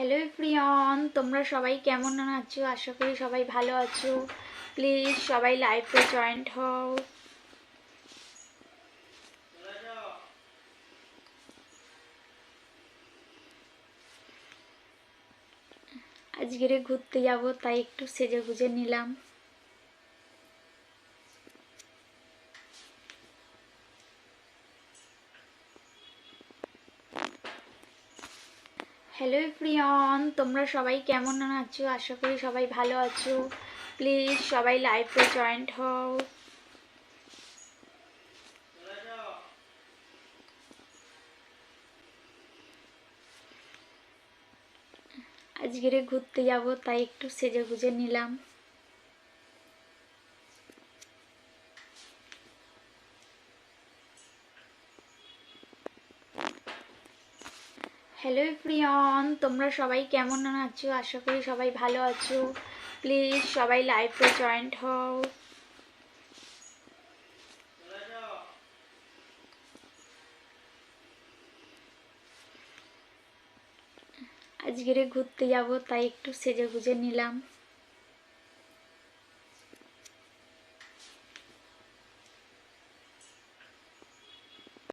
Hello প্রিয়ন তোমরা সবাই কেমন আছো? আশা করি সবাই ভালো আছো। প্লিজ সবাই লাইফে জয়েন্ট হও। আজকেরে ঘুরতে যাব, তাই একটু সেজে গুজে নিলাম। হ্যালো প্রিয়ন তোমরা সবাই কেমন আছো? আশা করি সবাই ভালো আছো। প্লিজ সবাই লাইভে জয়েন্ট হও। আজকে ঘুরতে যাব, তাই একটু সেজে গুজে নিলাম। হ্যালো প্রিয়ন তোমরা সবাই কেমন আছো? আশা করি সবাই ভালো আছো। প্লিজ সবাই লাইফে জয়েন্ট হও। আজকেরে ঘুরতে যাব, তাই একটু সেজে গুজে নিলাম।